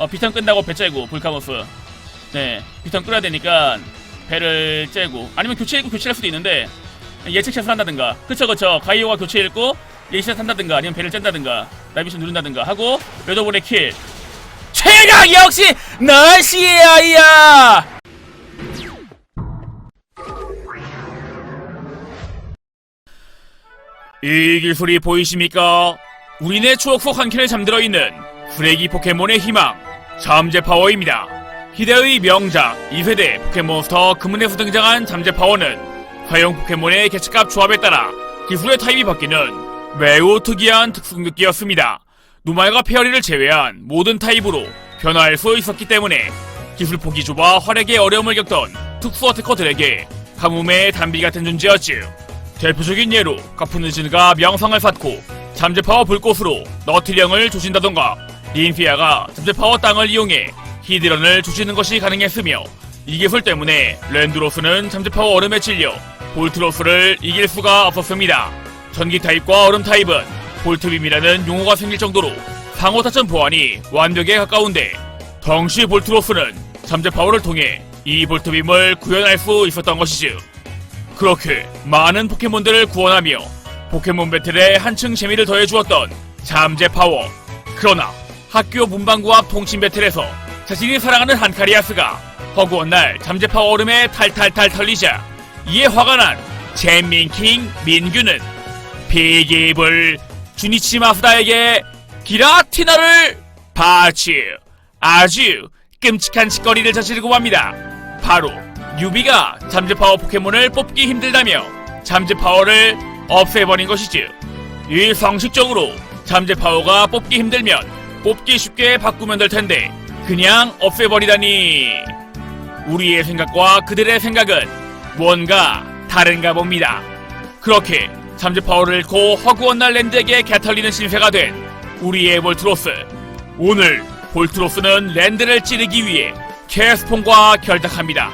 어, 비턴 끝나고 배 째고 볼카모스 네 비턴 끌어야 되니까 배를 째고. 아니면 교체 읽고 교체할 수도 있는데 예측샷을 한다든가. 그쵸 그쵸. 가이오가 교체 읽고 예측샷 한다든가. 아니면 배를 짠다든가. 나비션 누른다든가 하고 웨더볼의 킬. 최강! 역시 날씨의 아이야! 이 기술이 보이십니까? 우리네 추억 속한 캔에 잠들어 있는 후레기 포켓몬의 희망 잠재 파워입니다. 희대의 명작 2세대 포켓몬스터 금은에서 등장한 잠재 파워는 사용 포켓몬의 개체값 조합에 따라 기술의 타입이 바뀌는 매우 특이한 특수 공격기였습니다. 누말과 페어리를 제외한 모든 타입으로 변화할 수 있었기 때문에 기술 폭이 좁아 활약에 어려움을 겪던 특수 어태커들에게 가뭄의 단비 같은 존재였지. 대표적인 예로 카푸느즈가 명성을 쌓고 잠재파워 불꽃으로 너틸령을 조진다던가 린피아가 잠재파워 땅을 이용해 히드런을 조지는 것이 가능했으며 이 기술 때문에 랜드로스는 잠재파워 얼음에 찔려 볼트로스를 이길 수가 없었습니다. 전기 타입과 얼음 타입은 볼트빔이라는 용어가 생길 정도로 상호 타천 보안이 완벽에 가까운데 덩시 볼트로스는 잠재파워를 통해 이 볼트빔을 구현할 수 있었던 것이죠. 그렇게 많은 포켓몬들을 구원하며 포켓몬 배틀에 한층 재미를 더해주었던 잠재 파워. 그러나 학교 문방구 앞 통신 배틀에서 자신이 사랑하는 한카리아스가 허구한 날 잠재 파워 얼음에 탈탈탈 털리자 이에 화가 난 젠민킹 민규는 비기불 주니치 마수다에게 기라티나를 바치 아주 끔찍한 짓거리를 저지르고 맙니다. 바로 유비가 잠재 파워 포켓몬을 뽑기 힘들다며 잠재 파워를 없애버린 것이지. 이 상식적으로 잠재 파워가 뽑기 힘들면 뽑기 쉽게 바꾸면 될 텐데 그냥 없애버리다니. 우리의 생각과 그들의 생각은 뭔가 다른가 봅니다. 그렇게 잠재 파워를 잃고 허구원날 랜드에게 개털리는 신세가 된 우리의 볼트로스. 오늘 볼트로스는 랜드를 찌르기 위해 캐스폰과 결탁합니다.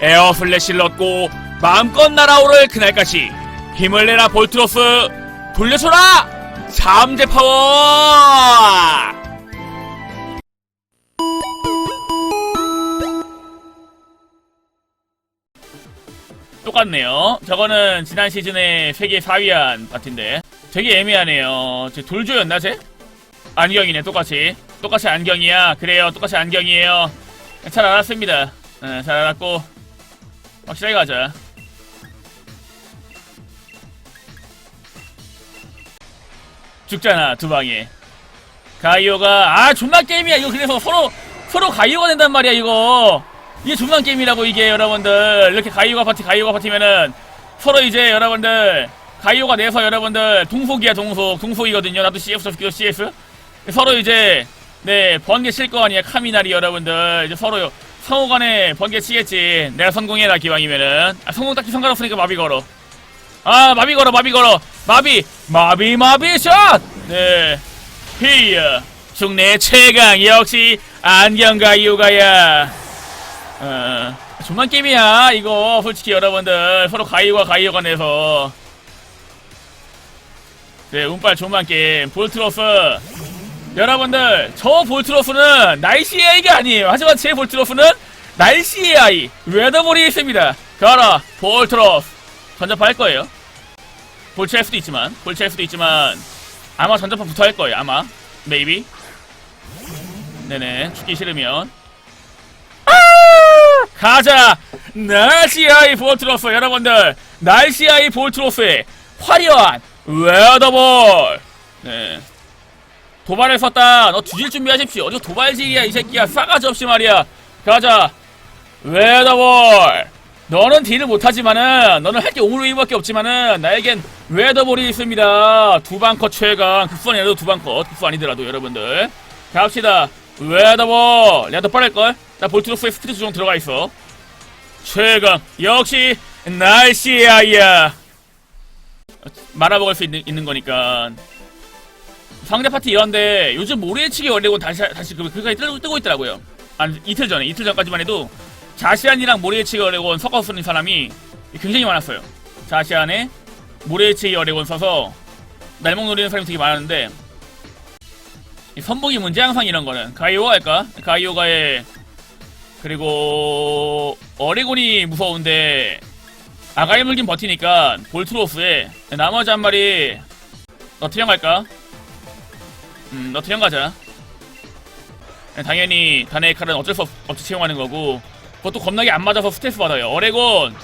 에어 슬래시를 얻고 마음껏 날아오를 그날까지 힘을 내라 볼트로스 돌려줘라 잠재 파워 똑같네요. 저거는 지난 시즌에 세계 4위한 파티인데 되게 애매하네요. 제 돌조였나 쟤? 안경이네 똑같이. 똑같이 안경이야. 그래요 똑같이 안경이에요. 잘 알았습니다. 네, 잘 알았고. 확실하게 가자. 죽잖아 두 방에. 가이오가 아 존나 게임이야 이거. 그래서 서로 서로 가이오가 된단 말이야 이거 이게 존나 게임이라고 이게 여러분들. 이렇게 가이오가 파티 가이오가 파티면은 서로 이제 여러분들 가이오가 내서 여러분들 동속이야 동속. 동속이거든요. 나도 CS 저기도 CS 서로 이제 네 번개 칠 거 아니야 카미나리 여러분들. 이제 서로 상호간에 번개 치겠지. 내가 성공해라 기왕이면은. 아, 성공 딱히 상관없으니까 마비 걸어. 아 마비 걸어 마비 걸어. 마비 마비 마비 샷네. 히어. 중내 최강 역시 안경 가 이유가야 어 존만 게임이야 이거 솔직히 여러분들. 서로 가이오가 가이오가 내서. 네 운빨 존만 게임. 볼트로스. 여러분들 저 볼트로스는 날씨의 아이가 아니에요. 하지만 제 볼트로스는 날씨의 아이 웨더볼이 있습니다. 가라 볼트로스. 전자파 할 거예요. 볼치 할 수도 있지만 볼치 할 수도 있지만 아마 전자파 붙어 할 거예요 아마. 메이비 네네 죽기 싫으면. 아! 가자 날씨 아이 볼트로스 여러분들 날씨 아이 볼트로스의 화려한 웨더볼 네 도발을 썼다. 너 뒤질 준비하십시오. 어디 도발질이야 이 새끼야. 싸가지 없이 말이야. 가자. 웨더볼. 너는 딜을 못하지만은 너는 할게 오물웨이밖에 없지만은 나에겐 웨더볼이 있습니다. 두방컷 최강. 급수아니라도 두방컷. 급수 아니더라도 여러분들. 갑시다. 웨더볼. 내가 더 빠를걸? 나 볼트로스의 스트리트 중 들어가 있어. 최강. 역시 날씨의 아이야. 말아먹을 수 있는, 있는 거니까. 상대 파티 이런데 요즘 모래치기 원래고 다시 다시 그 그까지 뜨고, 뜨고 있더라고요. 한 이틀 전에 이틀 전까지만 해도 자시안이랑 모래치기 어레곤 섞어 쓰는 사람이 굉장히 많았어요. 자시안에 모래치기 어레곤 써서 날먹 노리는 사람이 되게 많았는데 이 선봉이 문제 항상 이런 거는 가이오가 할까? 가이오가의 그리고 어레곤이 무서운데 아가리 물긴 버티니까 볼트로스에 나머지 한 마리 너트령 갈까? 음 너트령 가자 당연히 다네의 칼은 어쩔 수 없, 없이 채용하는 거고 그것도 겁나게 안 맞아서 스트레스 받아요 어레곤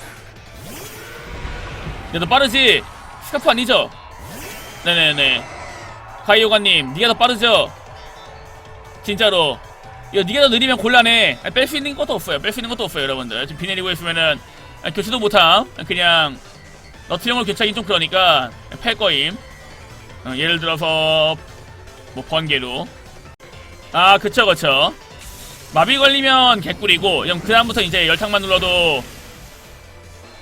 야너 빠르지? 스카프 아니죠? 네네네 가이오가님 니가 더 빠르죠? 진짜로 이거 니가 더 느리면 곤란해. 뺄 수 있는 것도 없어요. 뺄 수 있는 것도 없어요 여러분들. 지금 비 내리고 있으면은 아, 교체도 못함. 그냥 너트형으로 교체하긴 좀 그러니까 팰 거임. 어, 예를 들어서 뭐 번개로. 아 그쵸 그쵸. 마비 걸리면 개꿀이고 그럼 그 다음부터 이제 열탕만 눌러도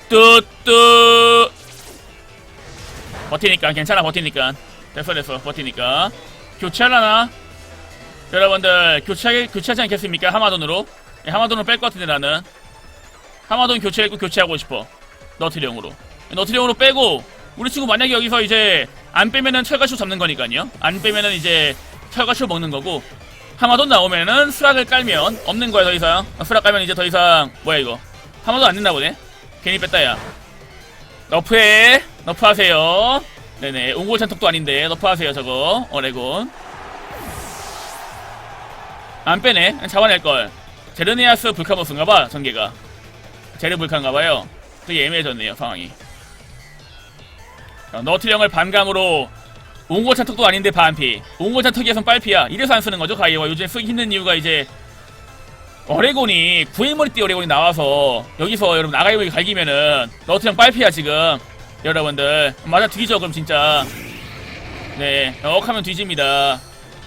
뚜뚜. 버티니까 괜찮아 버티니까. 됐어 됐어 버티니까. 교체하려나 여러분들 교체하, 교체하지 않겠습니까? 하마돈으로? 예, 하마돈으로 뺄 것 같은데 나는. 하마돈 교체했고 교체하고 싶어. 너트령으로. 너트령으로 빼고 우리 친구 만약에 여기서 이제 안 빼면은 철가쇼 잡는 거니까요. 안 빼면은 이제 철가쇼 먹는 거고 하마돈 나오면은 수락을 깔면 없는 거야 더 이상. 어, 수락 깔면 이제 더 이상 뭐야 이거? 하마돈 안 된다 보네? 괜히 뺐다 야. 너프해. 너프하세요. 네네. 옹골 찬톡도 아닌데. 너프하세요 저거. 어레곤 안 빼네. 잡아낼걸. 제르네아스 불카모스인가봐 전개가. 제르 불카인가봐요. 되게 애매해졌네요 상황이. 어, 너트령을 반감으로 옹골 찬톡도 아닌데 반피. 찬톡이어선 빨피야. 이래서 안 쓰는 거죠 가이와 요즘 쓰기 힘든 이유가 이제 어레곤이 구일머리띠 어레곤이 나와서 여기서 여러분 아가이브이 갈기면은 너트령 빨피야 지금. 여러분들. 맞아 뒤져 그럼 진짜. 네 억하면 뒤집니다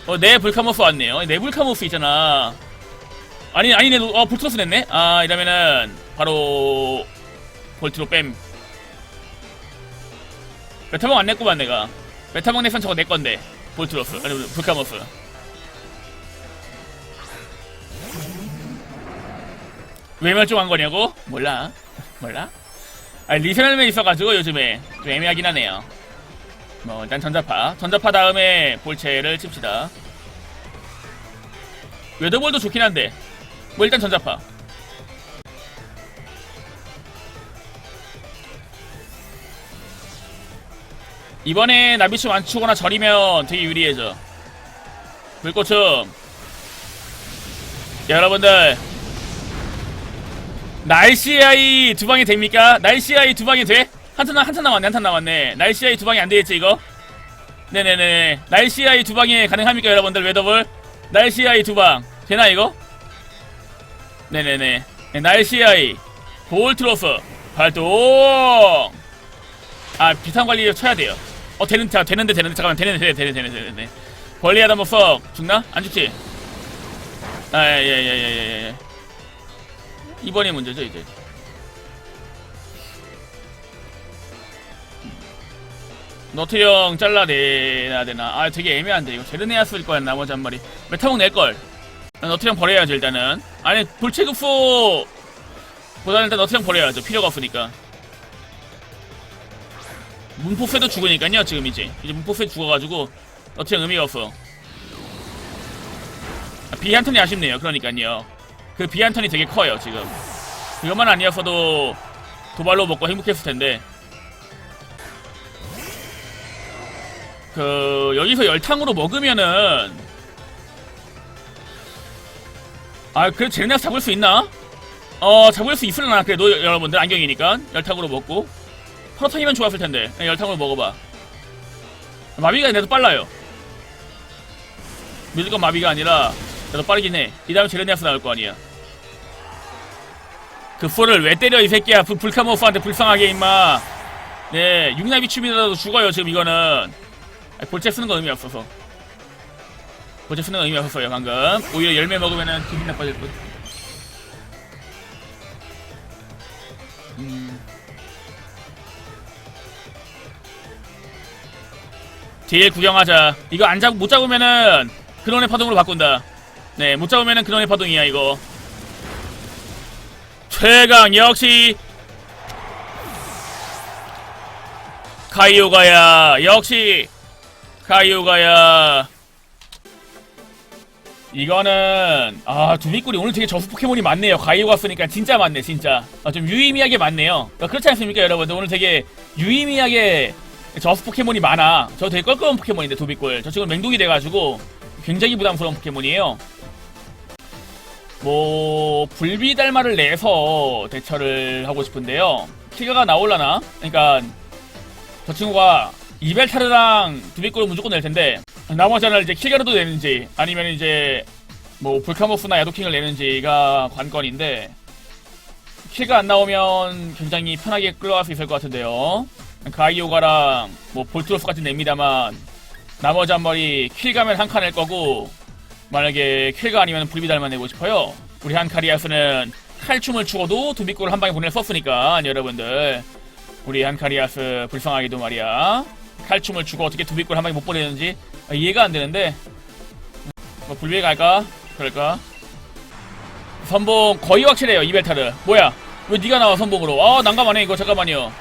어, 내 불카모스 왔네요. 내 불카모스 있잖아. 아니 아니네 어 볼트로스 냈네? 아 이러면은 바로 볼트로 뺨. 메타몽 안 냈구만 내가. 메타몽 냈으면 저거 내 건데 볼트로스. 아니 불카모스 왜 멸종한 거냐고? 몰라. 몰라? 아니 리세널맨 있어가지고 요즘에 좀 애매하긴 하네요 뭐 일단 전자파. 전자파 다음에 볼체를 칩시다. 웨더볼도 좋긴 한데. 뭐 일단 전자파. 이번에 나비치 완추거나 절이면 되게 유리해져. 물고춤. 여러분들. 날씨 아이 두 방이 됩니까? 날씨 아이 두 방이 돼? 한탄 남- 한탄 남았네 한탄 남았네 날씨 아이 두 방이 안 되겠지 이거? 네네네 날씨 아이 두 방이 가능합니까 여러분들 웨더볼? 날씨 아이 두방 되나 이거? 네네네 네, 날씨 아이 볼트로스 발동 아 비상 관리 쳐야 돼요 어 되는 자 되는데 되는데 잠깐만 되는데 되는데 되는데 되는데, 되는데. 벌리하다 뭐썩 죽나? 안 죽지? 아예예 예 예 예 이번이 문제죠 이제 너트형 잘라내야 되나? 아 되게 애매한데. 이거 제르네아 쓸 거야 나머지 한 마리. 메타몽 낼걸. 너트형 버려야죠 일단은. 아니 불체급소 보다는 일단 너트형 버려야죠. 필요가 없으니까. 문포ፌ도 죽으니까요 지금 이제. 이제 문포페 죽어가지고 너트형 의미가 없어. 아, 비한 턴이 아쉽네요 그러니까요. 그 비한 턴이 되게 커요 지금. 그것만 아니었어도 도발로 먹고 행복했을 텐데 그 여기서 열탕으로 먹으면은. 아 그래 제네나스 잡을 수 있나? 어 잡을 수 있으려나? 그래도 여러분들 안경이니까. 열탕으로 먹고. 프로탕이면 좋았을 텐데. 그냥 열탕으로 먹어봐. 마비가 내도 빨라요. 무조건 마비가 아니라 내도 빠르긴 해이 다음에 제레니아스 나올 거 아니야. 그 풀을 왜 때려 이 새끼야? 불, 불카모프한테 불쌍하게 임마. 네 육나비 춤이라도 죽어요 지금 이거는 아니, 볼체 쓰는 거 의미 없어서. 볼체 쓰는 거 의미 없었어요 방금. 오히려 열매 먹으면은 기분 나빠질 듯 음. 딜 구경하자. 이거 안 잡, 못 잡으면은 근원의 파동으로 바꾼다. 네 못 잡으면은 근원의 파동이야 이거. 최강 역시 카이오가야. 역시 카이오가야. 이거는 아 두비꿀이 오늘 되게 저수 포켓몬이 많네요. 가이오가 쓰니까 진짜 많네 진짜. 아, 좀 유의미하게 많네요. 아, 그렇지 않습니까 여러분들? 오늘 되게 유의미하게 저수 포켓몬이 많아. 저 되게 껄끄러운 포켓몬인데 두비꿀. 저 지금 맹독이 돼가지고 굉장히 부담스러운 포켓몬이에요. 뭐 불비달마를 내서 대처를 하고 싶은데요. 키가가 나올라나? 그러니까 저 친구가 이벨타르랑 두비꿀을 무조건 낼 텐데 나머지 하나를 이제 킬가르도 내는지 아니면 이제 뭐 불카모스나 야도킹을 내는지가 관건인데 킬가 안 나오면 굉장히 편하게 끌어갈 수 있을 것 같은데요. 가이오가랑 뭐 볼트로스까지 냅니다만 나머지 한 마리 킬 가면 한 칸 낼 거고 만약에 킬가 아니면 불비달만 내고 싶어요. 우리 한카리아스는 칼춤을 추고도 두비꿀을 한 방에 보낼 썼으니까 여러분들. 우리 한카리아스 불쌍하게도 말이야 칼춤을 추고 어떻게 두비꿀 한 방에 못 보내는지 이해가 안 되는데 뭐 불비에 갈까? 그럴까? 선봉 거의 확실해요 이벨타르. 뭐야? 왜 네가 나와 선봉으로? 아 난감하네 이거. 잠깐만요.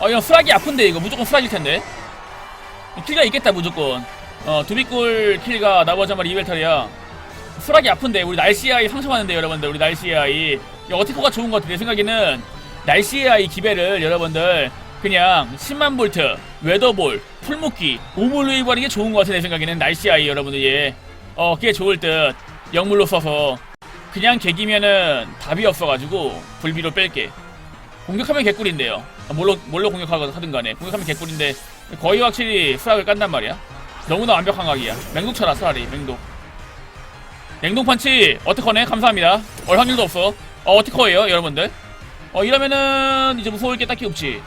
아 이거 수락이 아픈데 이거. 무조건 수락일 텐데. 킬가 있겠다 무조건. 어 두비꿀 킬가 나머지 한 마리 이벨타르야. 수락이 아픈데 우리 날씨아이 상처받는데 여러분들. 우리 날씨아이 어티코가 좋은 것 같아 내 생각에는 날씨아이 기배를 여러분들 그냥 10만 볼트, 웨더볼, 풀묶기, 우물웨이브 하는 게 좋은 것 같아 내 생각에는 날씨 아이 여러분들 예. 어 그게 좋을 듯. 영물로 써서. 그냥 개기면은 답이 없어가지고 불비로 뺄게. 공격하면 개꿀인데요. 아, 뭘로 뭘로 공격하든 간에. 공격하면 개꿀인데 거의 확실히 수락을 깐단 말이야. 너무나 완벽한 각이야. 맹독 쳐라 차라리 맹독. 냉동 판치 어떻거네? 감사합니다. 얼 확률도 없어. 어 어떻거예요 여러분들? 어 이러면은 이제 무서울 게 딱히 없지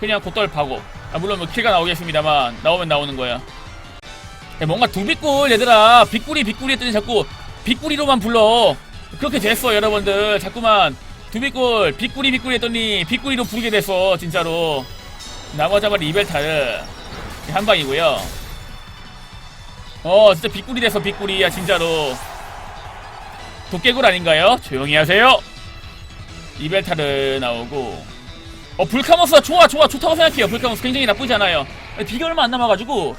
그냥 곧덜 파고. 아 물론 뭐 킬가 나오겠습니다만 나오면 나오는 거야. 야, 뭔가 두비꿀 얘들아. 빗꿀이 빗꿀이 했더니 자꾸 빗꿀이로만 불러. 그렇게 됐어 여러분들. 자꾸만 두비꿀 빗꿀이 빗꿀이 했더니 빗꿀이로 부르게 됐어 진짜로. 마리 이벨타르. 한 방이고요. 어 진짜 빗꿀이 됐어 빗꿀이야 진짜로. 도깨굴 아닌가요? 조용히 하세요. 이벨타르 나오고 어 불카모스가 좋아 좋아 좋다고 생각해요. 불카모스 굉장히 나쁘지 않아요. 비가 얼마 안 남아가지고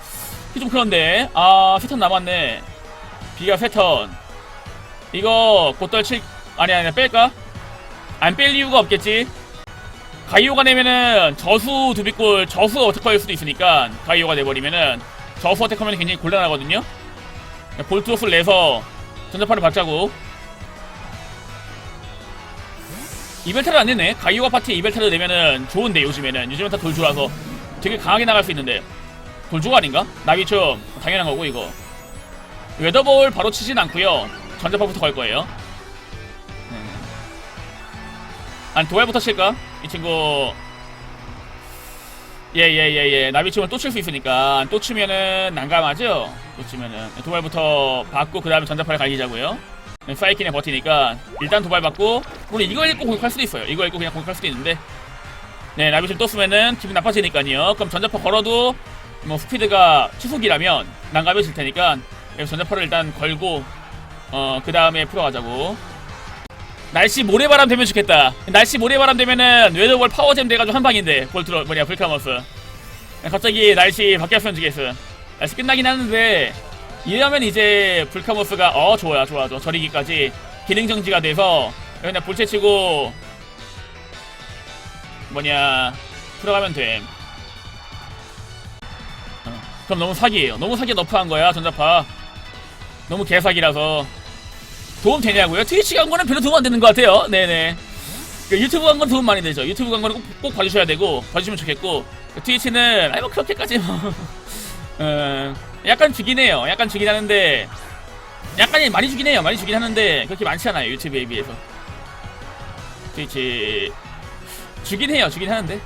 좀 그런데. 아 세턴 남았네. 비가 세턴. 이거 곧덜 칠 아니 아니 뺄까? 안 뺄 이유가 없겠지. 가이오가 내면은 저수 두비골 저수 어택커일 수도 있으니까 가이오가 내버리면은 저수 어택커면 굉장히 곤란하거든요. 볼트로스를 내서 전자파를 받자고 이벨타를 안 내네. 가이오가 파티에 이벨타를 내면은 좋은데 요즘에는. 요즘엔 다 돌주라서 되게 강하게 나갈 수 있는데. 돌주가 아닌가? 나비춤 당연한 거고 이거. 웨더볼 바로 치진 않고요. 전자파부터 걸 거예요. 음. 아니 도발부터 칠까? 이 친구. 예예예예. 나비춤을 또 칠 수 있으니까. 또 치면은 난감하죠? 또 치면은. 도발부터 받고 그 다음에 전자파를 갈기자고요 사이킨에 버티니까 일단 도발 받고 물론 이거 읽고 공격할 수도 있어요. 이거 읽고 그냥 공격할 수도 있는데. 네 나비춤 떴으면은 기분 나빠지니까요. 그럼 전자파 걸어도 뭐 스피드가 추속이라면 난감해질 테니까 여기서 전자파를 일단 걸고 어 그 다음에 풀어가자고. 날씨 모래바람 되면 좋겠다. 날씨 모래바람 되면은 웨더볼 파워잼 돼가지고 한방인데 볼트로 뭐냐 불카머스. 갑자기 날씨 바뀌었으면 좋겠어. 날씨 끝나긴 하는데 이러면 이제 불카모스가 어 좋아요 좋아 좋아. 저리기까지 기능 정지가 돼서 그냥 볼체 치고 뭐냐 들어가면 돼 어, 그럼 너무 사기예요. 너무 사기 너프한 거야 전자파. 너무 개사기라서. 도움 되냐고요? 트위치 광고는 별로 도움 안 되는 것 같아요. 네네. 그 유튜브 광고는 도움 많이 되죠. 유튜브 광고는 꼭, 꼭 봐주셔야 되고 봐주시면 좋겠고 그 트위치는 아이 뭐 그렇게까지 뭐. 어, 약간 주긴 해요. 약간 주긴 하는데 약간이 많이 주긴 해요. 많이 주긴 하는데 그렇게 많지 않아요. 유튜브에 비해서. 트위치 주긴 해요. 주긴 하는데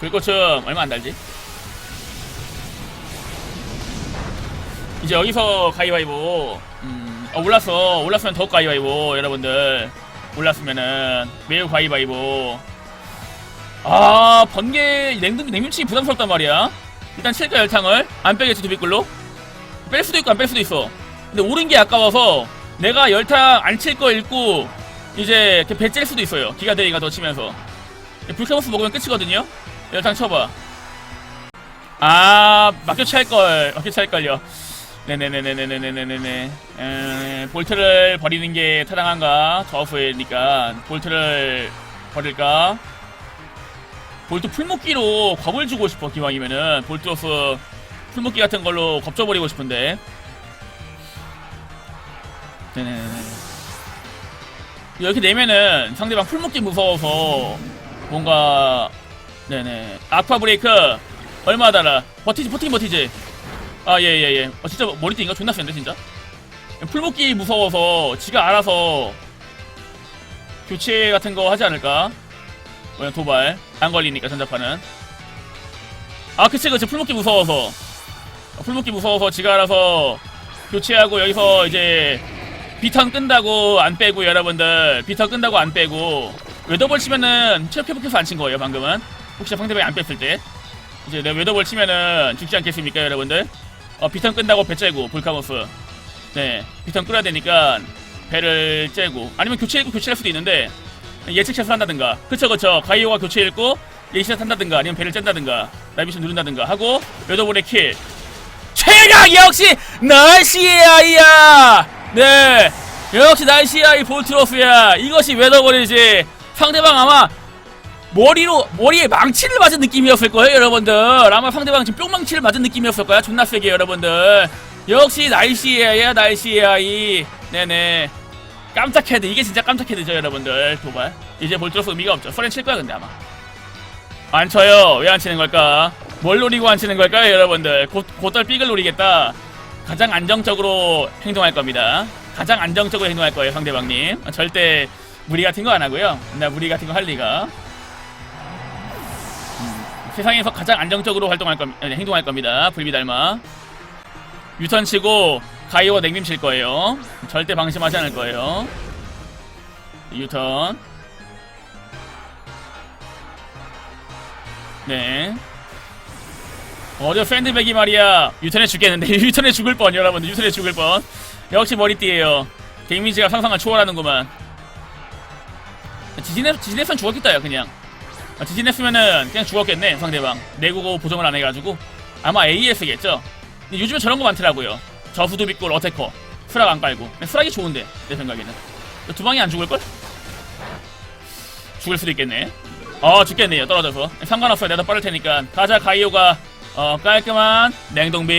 불꽃춤 얼마 안 달지? 이제 여기서 가위바위보 음, 어, 올랐어. 올랐으면 더욱 가위바위보 여러분들 올랐으면은 매우 가위바위보 아 번개 냉동 냉면치 부담스럽단 말이야. 일단 칠까 열탕을 안 빼겠지 두비꿀로? 뺄 수도 있고 안 뺄 수도 있어. 근데 오른 게 아까워서 내가 열탕 안 칠 거 읽고 이제 배찔 수도 있어요. 기가 대기가 더 치면서. 불카모스 먹으면 끝이거든요? 열탕 쳐봐. 아 막혀 찰걸 막혀 찰걸요. 네네네네네네네네네. 에, 볼트를 버리는 게 타당한가? 저프니까. 볼트를 버릴까? 볼트 풀묶기로 겁을 주고 싶어 기왕이면은. 볼트로서 풀묶기 같은 걸로 겁줘버리고 싶은데. 네네네. 이렇게 내면은 상대방 풀묶기 무서워서 뭔가 네네. 아쿠아 브레이크. 얼마 달아? 버티지 버티기 버티지. 아 예 예예. 어, 진짜 머리띠인가 존나 센데 진짜? 풀복기 무서워서 지가 알아서 교체 같은 거 하지 않을까? 왜냐 도발 안 걸리니까 전자파는. 아 그치 그치. 풀복기 무서워서. 어, 풀복기 무서워서 지가 알아서 교체하고 여기서 이제 비턴 끈다고 안 빼고 여러분들. 비턴 끈다고 안 빼고. 웨더볼 치면은 체력 회복해서 안 친 거예요 방금은? 혹시 상대방이 안 뺐을 때? 이제 내가 웨더볼 치면은 죽지 않겠습니까 여러분들? 어 비턴 끈다고 배 째고 볼카모스. 네 비턴 끌어야 되니까 배를 째고. 아니면 교체 읽고 교체할 수도 있는데 예측샷을 한다든가. 그쵸 그쵸. 가이오가 교체 읽고 예측샷 한다든가 아니면 배를 짠다든가 나비션 누른다든가 하고 웨더볼의 킬. 최강! 역시 날씨의 아이야! 네. 역시 날씨의 아이 볼트로스야. 이것이 웨더볼이지 상대방 아마 머리로 머리에 망치를 맞은 느낌이었을 거예요 여러분들. 아마 상대방 지금 뿅망치를 맞은 느낌이었을 거야 존나 세게 여러분들. 역시 날씨의 아이야 날씨의 아이 네네 깜짝 헤드 이게 진짜 깜짝 헤드죠 여러분들. 도발. 이제 볼트로스 의미가 없죠. 서렌 칠 거야 근데 아마. 안 쳐요. 왜 안 치는 걸까? 뭘 노리고 안 치는 걸까요 여러분들? 곧, 곧달 삑을 노리겠다. 가장 안정적으로 행동할 겁니다. 가장 안정적으로 행동할 거예요 상대방님. 절대 무리 같은 거 안 하고요. 나 무리 같은 거 할 리가. 음, 세상에서 가장 안정적으로 활동할 겁 아니, 행동할 겁니다. 불비달마. 유턴 치고 가이오가 냉림 칠 거예요. 절대 방심하지 않을 거예요. 유턴. 네. 어려 샌드백이 말이야. 유턴에 죽겠는데. 유턴에 죽을 뻔 여러분들. 유턴에 죽을 뻔. 역시 머리띠예요. 데미지가 상상을 초월하는구만. 지진했, 지진했으면 죽었겠다 요 그냥. 아, 지진했으면은 그냥 죽었겠네 상대방. 내구고 보정을 안 해가지고. 아마 AS겠죠? 요즘에 저런 거 많더라고요 저수도 빗골 어테커 수락 안 깔고. 근데 수락이 좋은데 내 생각에는. 두 방이 안 죽을걸? 죽을 수도 있겠네. 어 죽겠네요. 떨어져서. 상관없어요. 내가 더 빠를 테니까. 가자 가이오가. 어 깔끔한 냉동비